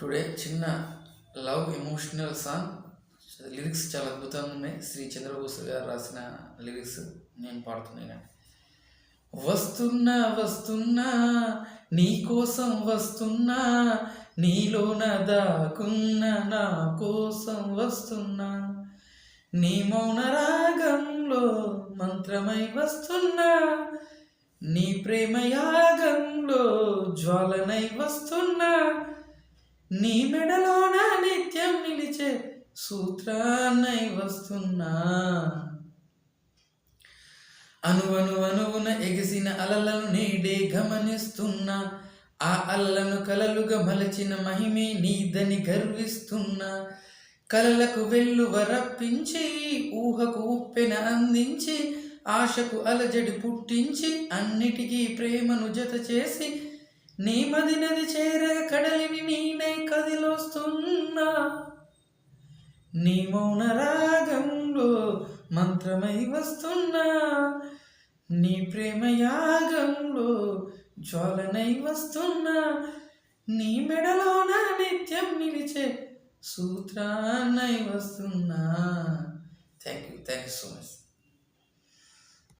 Today చిన్న love emotional song. Lyrics చాలా అద్భుతంగా ఉన్నాయి. శ్రీ చంద్రబోస్ గారు రాసిన లిరిక్స్ నేను పాడుతున్నాను. వస్తున్నా వస్తున్నా నీ కోసం వస్తున్నా నీలోన దాకున్న నా కోసం వస్తున్నా. నీ మౌన రాగంలో మంత్రమై వస్తున్నా. నీ ప్రేమ యాగంలో జ్వాలనై వస్తున్నా. నీ మెడలోన నిత్యం నిలిచే సూత్రాన్నై వస్తున్నా. అనువను అనువున ఎగిసిన అలలను నేడే గమనిస్తున్నా. ఆ అల్లను కలలుగా మలచిన మహిమే నీదని గర్విస్తున్నా. కలలకు వెల్లువ రప్పించి ఊహకు ఉప్పెన అందించి ఆశకు అలజడి పుట్టించి అన్నిటికీ ప్రేమను జత చేసి నీ మది నది చేరగ కడల నీ మౌన రాగంలో మంత్రమై వస్తున్నా. నీ ప్రేమ యాగంలో జ్వాలనై వస్తున్నా. నీ మెడలోన నిత్యం నిలిచే సూత్రాన్నై వస్తున్నా. Thank you thank you so much